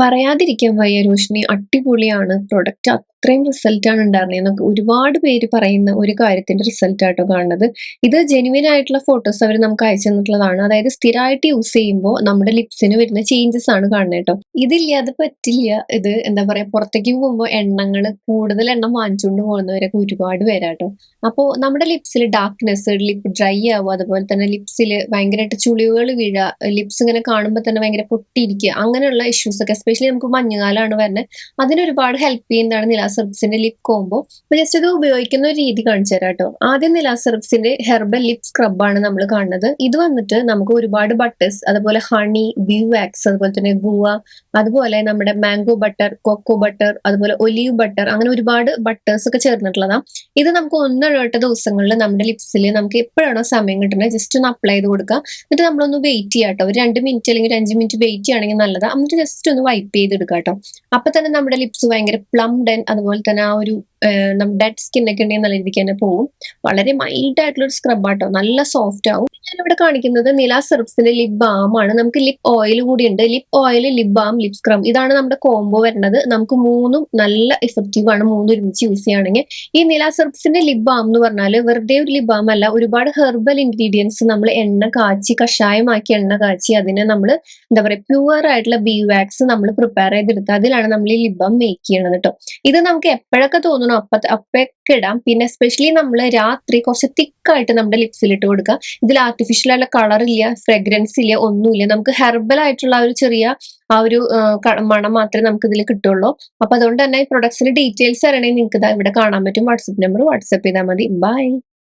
പറയാതിരിക്കാൻ വയ്യ രോഷിനി. അടിപൊളിയാണ് പ്രൊഡക്റ്റ് അത്രയും റിസൾട്ടാണ് ഉണ്ടായിരുന്നത് ഒരുപാട് പേര് പറയുന്ന ഒരു കാര്യത്തിന്റെ റിസൾട്ട് ആട്ടോ കാണുന്നത്. ഇത് ജെനുവിൻ ആയിട്ടുള്ള ഫോട്ടോസ് അവർ നമുക്ക് അയച്ചു തന്നിട്ടുള്ളതാണ്. അതായത് സ്ഥിരമായിട്ട് യൂസ് ചെയ്യുമ്പോൾ നമ്മുടെ ലിപ്സിന് വരുന്ന ചേഞ്ചസ് ആണ് കാണുന്നത് കേട്ടോ. ഇതില്ലാതെ പറ്റില്ല. ഇത് എന്താ പറയാ പുറത്തേക്ക് പോകുമ്പോൾ എണ്ണങ്ങൾ കൂടുതൽ എണ്ണം വാങ്ങിച്ചുകൊണ്ട് പോകുന്നവരൊക്കെ ഒരുപാട് പേരാട്ടോ. അപ്പോൾ നമ്മുടെ ലിപ്സിൽ ഡാർക്ക്നെസ് ലിപ്പ് ഡ്രൈ ആവുക അതുപോലെ തന്നെ ലിപ്സിൽ ഭയങ്കരമായിട്ട് ചുളിവുകൾ വീഴുക ലിപ്സ് ഇങ്ങനെ കാണുമ്പോൾ തന്നെ ഭയങ്കര പൊട്ടിയിരിക്കുക അങ്ങനെയുള്ള ഇഷ്യൂസ് ഒക്കെ എസ്പെഷ്യലി നമുക്ക് മഞ്ഞുകാലമാണ് വരുന്നത് അതിനൊരുപാട് ഹെൽപ്പ് ചെയ്യുന്നതാണ് നിലാസെർബ്സിന്റെ ലിപ് കോംബോ അപ്പൊ ജസ്റ്റ് ഇത് ഉപയോഗിക്കുന്ന ഒരു രീതി കാണിച്ചു തരാം കേട്ടോ ആദ്യം നിലാസർബ്സിന്റെ ഹെർബൽ ലിപ് സ്ക്രബാണ് നമ്മൾ കാണുന്നത്. ഇത് വന്നിട്ട് നമുക്ക് ഒരുപാട് ബട്ടേഴ്സ് അതുപോലെ ഹണി ബീ വാക്സ് അതുപോലെ തന്നെ ഗുവ അതുപോലെ നമ്മുടെ മാംഗോ ബട്ടർ കൊക്കോ ബട്ടർ അതുപോലെ ഒലീവ് ബട്ടർ അങ്ങനെ ഒരുപാട് ബട്ടേഴ്സ് ഒക്കെ ചേർന്നിട്ടുള്ളതാണ് ഇത് നമുക്ക് ഒന്നിടവട്ട ദിവസങ്ങളിൽ നമ്മുടെ ലിപ്സിൽ നമുക്ക് എപ്പോഴാണോ സമയം കിട്ടുന്നത് ജസ്റ്റ് ഒന്ന് അപ്ലൈ ചെയ്ത് കൊടുക്കുക. എന്നിട്ട് നമ്മളൊന്ന് വെയിറ്റ് ചെയ്യാം കേട്ടോ ഒരു രണ്ട് മിനിറ്റ് അല്ലെങ്കിൽ ഒരു അഞ്ച് മിനിറ്റ് വെയിറ്റ് ചെയ്യുകയാണെങ്കിൽ നല്ലതാണ് എന്നിട്ട് ജസ്റ്റ് ഒന്ന് വൈപ്പ് ചെയ്തെടുക്കുക കേട്ടോ അപ്പൊ തന്നെ നമ്മുടെ ലിപ്സ് ഭയങ്കര പ്ലംഡ് ആൻഡ് അതുപോലെ തന്നെ ആ ഒരു ഡെഡ് സ്കിൻ ഒക്കെ ഉണ്ടെങ്കിൽ നല്ല രീതിക്ക് തന്നെ പോകും വളരെ മൈൽഡ് ആയിട്ടുള്ള ഒരു സ്ക്രബ് ആട്ടോ. നല്ല സോഫ്റ്റ് ആവും. ഞാനിവിടെ കാണിക്കുന്നത് നില സെർബ്സിന്റെ ലിപ് ബാം ആണ്. നമുക്ക് ലിപ് ഓയിൽ കൂടി ഉണ്ട്. Lip oil lip balm lip scrub ഇതാണ് നമ്മുടെ കോംബോ വരുന്നത്. നമുക്ക് മൂന്നും നല്ല എഫക്റ്റീവ് ആണ്. മൂന്നും ഒരുമിച്ച് യൂസ് ചെയ്യുകയാണെങ്കിൽ. ഈ നില സെർബ്സിന്റെ ലിപ് ബാം എന്ന് പറഞ്ഞാൽ വെറുതെ ഒരു ലിപ് ബാം അല്ല. ഒരുപാട് ഹെർബൽ ഇൻഗ്രീഡിയൻസ് നമ്മൾ എണ്ണ കാച്ചി കഷായമാക്കി എണ്ണ കാച്ചി അതിനെ നമ്മൾ എന്താ പറയുക പ്യുവർ ആയിട്ടുള്ള ബി വാക്സ് നമ്മൾ പ്രിപ്പയർ ചെയ്തെടുത്ത് അതിലാണ് നമ്മൾ ഈ ലിപ് ബാം മേക്ക് ചെയ്യണത് കേട്ടോ ഇത് നമുക്ക് എപ്പോഴൊക്കെ തോന്നുന്നു അപ്പ അപ്പൊക്കെ ഇടാം. പിന്നെ എസ്പെഷ്യലി നമ്മൾ രാത്രി കുറച്ച് തിക്കായിട്ട് നമ്മുടെ ലിപ്സിൽ ഇട്ട് കൊടുക്കുക. ഇതിൽ ആർട്ടിഫിഷ്യൽ ആയിട്ടുള്ള കളർ ഇല്ല ഫ്രെഗ്രൻസ് ഇല്ല ഒന്നുമില്ല. നമുക്ക് ഹെർബൽ ആയിട്ടുള്ള ഒരു ചെറിയ ആ ഒരു മണം മാത്രമേ നമുക്ക് ഇതിൽ കിട്ടുള്ളൂ. അപ്പൊ അതുകൊണ്ട് തന്നെ ഈ പ്രൊഡക്ട്സിന്റെ ഡീറ്റെയിൽസ് അറിയണമെങ്കിൽ നിങ്ങൾക്ക് ഇതാ ഇവിടെ കാണാൻ പറ്റും. വാട്സപ്പ് നമ്പർ വാട്സപ്പ് ചെയ്താൽ മതി. ബൈ